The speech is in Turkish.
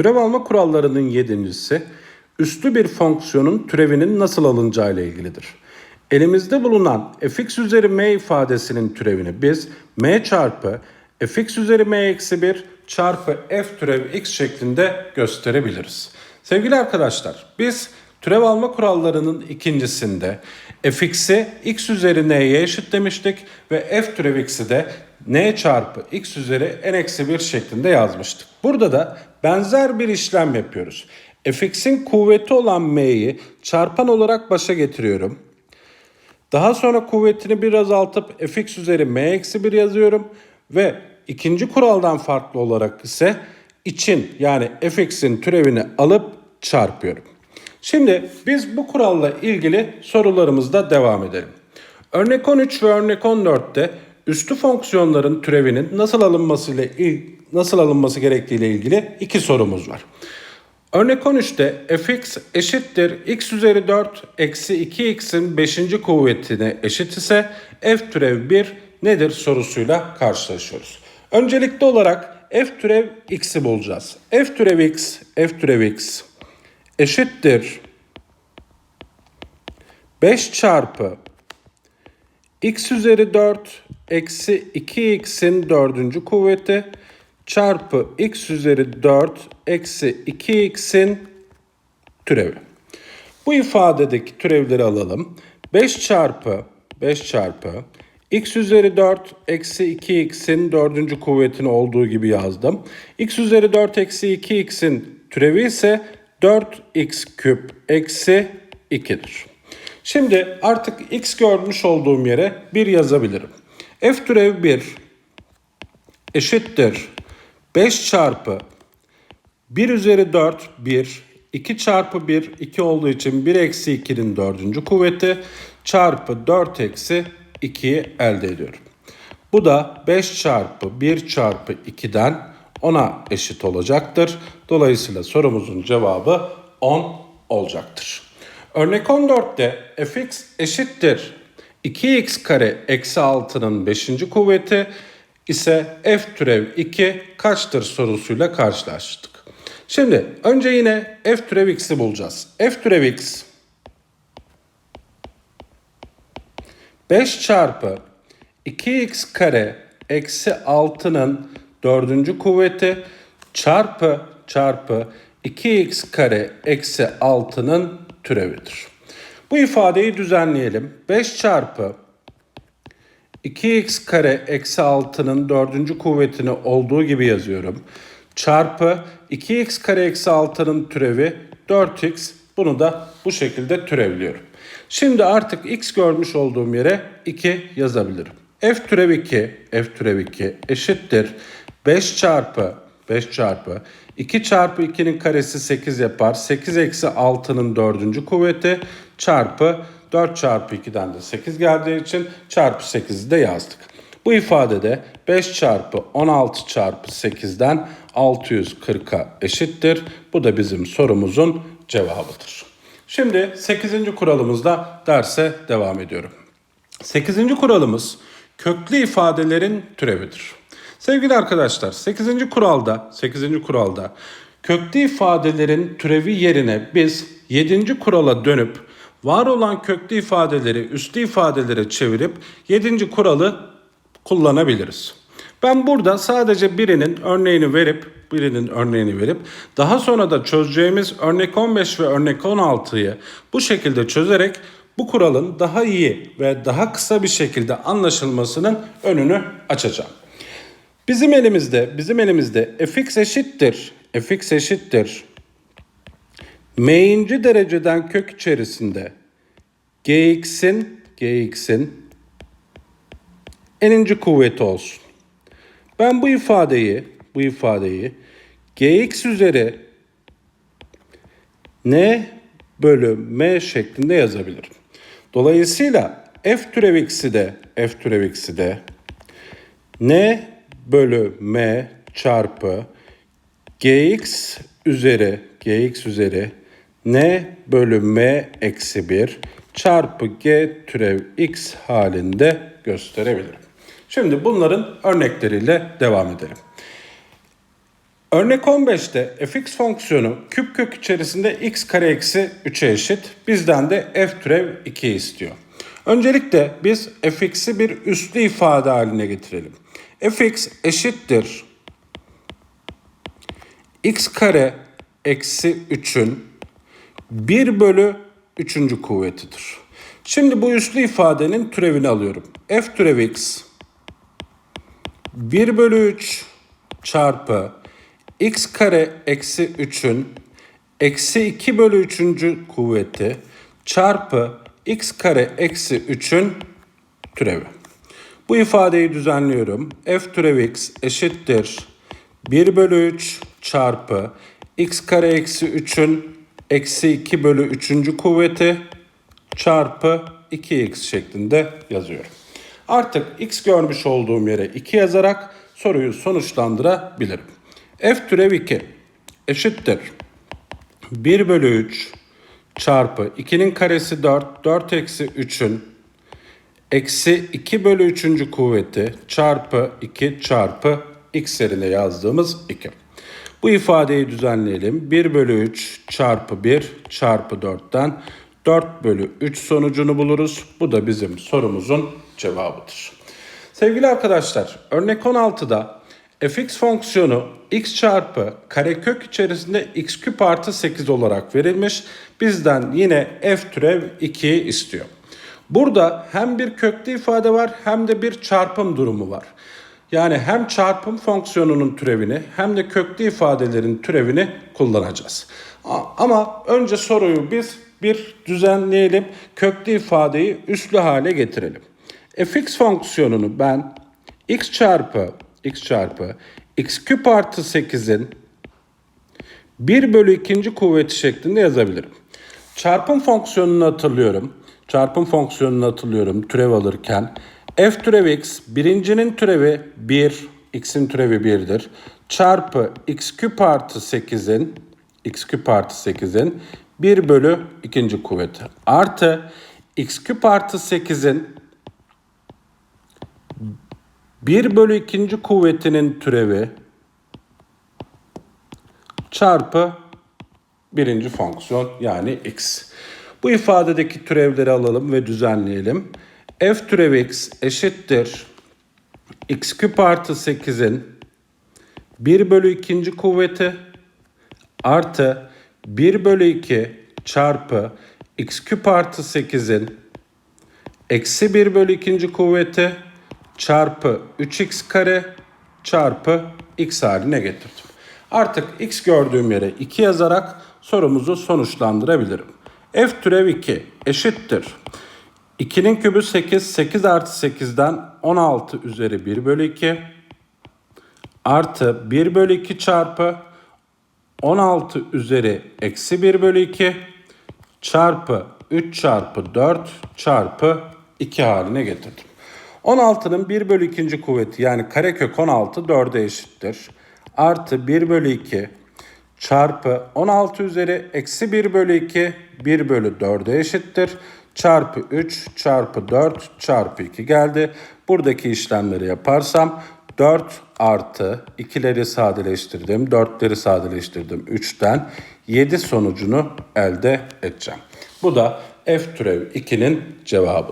Türev alma kurallarının yedincisi, üslü bir fonksiyonun türevinin nasıl alınacağı ile ilgilidir. Elimizde bulunan fx üzeri m ifadesinin türevini biz m çarpı fx üzeri m eksi 1 çarpı f türev x şeklinde gösterebiliriz. Sevgili arkadaşlar biz türev alma kurallarının ikincisinde fx'i x üzeri n'ye eşitlemiştik ve f türev x'i de n çarpı x üzeri n eksi 1 şeklinde yazmıştık. Burada da benzer bir işlem yapıyoruz. fx'in kuvveti olan m'yi çarpan olarak başa getiriyorum. Daha sonra kuvvetini bir azaltıp fx üzeri m eksi 1 yazıyorum ve ikinci kuraldan farklı olarak ise için yani fx'in türevini alıp çarpıyorum. Şimdi biz bu kuralla ilgili sorularımızda devam edelim. Örnek 13 ve örnek 14'te üstü fonksiyonların türevinin nasıl alınması ile nasıl alınması gerektiği ile ilgili iki sorumuz var. Örnek 13'te fx eşittir x üzeri 4 eksi 2x'in 5. kuvvetine eşit ise f türev 1 nedir sorusuyla karşılaşıyoruz. Öncelikli olarak f türev x'i bulacağız. f türev x, f türev x eşittir 5 çarpı x üzeri 4 eksi 2x'in dördüncü kuvveti çarpı x üzeri 4 eksi 2x'in türevi. Bu ifadedeki türevleri alalım. 5 çarpı 5 çarpı x üzeri 4 eksi 2x'in dördüncü kuvvetini olduğu gibi yazdım. x üzeri 4 eksi 2x'in türevi ise 4x küp eksi 2'dir. Şimdi artık x görmüş olduğum yere 1 yazabilirim. F türev 1 eşittir 5 çarpı 1 üzeri 4 1 2 çarpı 1 2 olduğu için 1 eksi 2'nin dördüncü kuvveti çarpı 4 eksi 2'yi elde ediyorum. Bu da 5 çarpı 1 çarpı 2'den 10'a eşit olacaktır. Dolayısıyla sorumuzun cevabı 10 olacaktır. Örnek 14'te fx eşittir 2x kare eksi 6'nın 5. kuvveti ise f türev 2 kaçtır sorusuyla karşılaştık. Şimdi önce yine f türev x'i bulacağız. f türev x 5 çarpı 2x kare eksi 6'nın 4. kuvveti çarpı çarpı 2x kare eksi 6'nın türevidir. Bu ifadeyi düzenleyelim. 5 çarpı 2x kare eksi 6'nın 4. kuvvetini olduğu gibi yazıyorum. Çarpı 2x kare eksi 6'nın türevi 4x. Bunu da bu şekilde türevliyorum. Şimdi artık x görmüş olduğum yere 2 yazabilirim. f türev 2, f türev 2 eşittir. 5 çarpı 5 çarpı 2 çarpı 2'nin karesi 8 yapar. 8 eksi 6'nın 4. kuvveti çarpı 4 çarpı 2'den de 8 geldiği için çarpı 8'i de yazdık. Bu ifadede 5 çarpı 16 çarpı 8'den 640'a eşittir. Bu da bizim sorumuzun cevabıdır. Şimdi 8. kuralımızda derse devam ediyorum. 8. kuralımız köklü ifadelerin türevidir. Sevgili arkadaşlar 8. kuralda 8. kuralda köklü ifadelerin türevi yerine biz 7. kurala dönüp var olan köklü ifadeleri üslü ifadelere çevirip 7. kuralı kullanabiliriz. Ben burada sadece birinin örneğini verip birinin örneğini verip daha sonra da çözeceğimiz örnek 15 ve örnek 16'yı bu şekilde çözerek bu kuralın daha iyi ve daha kısa bir şekilde anlaşılmasının önünü açacağım. Bizim elimizde, bizim elimizde fx eşittir, fx eşittir. m'inci dereceden kök içerisinde gx'in, gx'in n'inci kuvveti olsun. Ben bu ifadeyi, bu ifadeyi gx üzeri n bölü m şeklinde yazabilirim. Dolayısıyla f türev x'i de f türev x'i de n bölü m çarpı gx üzeri gx üzeri n bölü m eksi 1 çarpı g türev x halinde gösterebilirim. Şimdi bunların örnekleriyle devam edelim. Örnek 15'te fx fonksiyonu küp kök içerisinde x kare eksi 3'e eşit. Bizden de f türev 2 istiyor. Öncelikle biz fx'i bir üslü ifade haline getirelim. Fx eşittir x kare eksi 3'ün 1 bölü 3. kuvvetidir. Şimdi bu üslü ifadenin türevini alıyorum. f türev x 1 bölü 3 çarpı x kare eksi 3'ün eksi 2 bölü 3. kuvveti çarpı x kare eksi 3'ün türevi. Bu ifadeyi düzenliyorum. f türev x eşittir 1 bölü 3 çarpı x kare eksi 3'ün eksi 2 bölü 3. kuvveti çarpı 2x şeklinde yazıyorum. Artık x görmüş olduğum yere 2 yazarak soruyu sonuçlandırabilirim. f türev 2 eşittir 1 bölü 3 çarpı 2'nin karesi 4, 4 eksi 3'ün eksi 2 bölü 3. kuvveti çarpı 2 çarpı x yerine yazdığımız 2. Bu ifadeyi düzenleyelim. 1 bölü 3 çarpı 1 çarpı 4'ten 4 bölü 3 sonucunu buluruz. Bu da bizim sorumuzun cevabıdır. Sevgili arkadaşlar örnek 16'da fx fonksiyonu x çarpı karekök içerisinde x küp artı 8 olarak verilmiş. Bizden yine f türev 2'yi istiyor. Burada hem bir köklü ifade var hem de bir çarpım durumu var. Yani hem çarpım fonksiyonunun türevini hem de köklü ifadelerin türevini kullanacağız. Ama önce soruyu biz bir düzenleyelim. Köklü ifadeyi üslü hale getirelim. fx fonksiyonunu ben x çarpı x çarpı x küp artı 8'in 1 bölü ikinci kuvveti şeklinde yazabilirim. Çarpım fonksiyonunu hatırlıyorum. Çarpım fonksiyonunu hatırlıyorum türev alırken. f türev x birincinin türevi 1, x'in türevi 1'dir. Çarpı x küp artı 8'in x küp artı 8'in 1 bölü ikinci kuvveti. Artı x küp artı 8'in 1 bölü ikinci kuvvetinin türevi çarpı birinci fonksiyon yani x. Bu ifadedeki türevleri alalım ve düzenleyelim. f türev x eşittir x küp artı 8'in 1 bölü ikinci kuvveti artı 1 bölü 2 çarpı x küp artı 8'in eksi 1 bölü ikinci kuvveti çarpı 3x kare çarpı x haline getirdim. Artık x gördüğüm yere 2 yazarak sorumuzu sonuçlandırabilirim. F türev 2 eşittir. 2'nin kübü 8, 8 artı 8'den 16 üzeri 1 bölü 2 artı 1 bölü 2 çarpı 16 üzeri eksi 1 bölü 2 çarpı 3 çarpı 4 çarpı 2 haline getirdim. 16'nın 1 bölü 2. kuvveti yani karekök 16 4'e eşittir. Artı 1 bölü 2 çarpı 16 üzeri eksi 1 bölü 2 1 bölü 4'e eşittir. Çarpı 3 çarpı 4 çarpı 2 geldi. Buradaki işlemleri yaparsam 4 artı 2'leri sadeleştirdim. 4'leri sadeleştirdim 3'ten 7 sonucunu elde edeceğim. Bu da f türev 2'nin cevabı.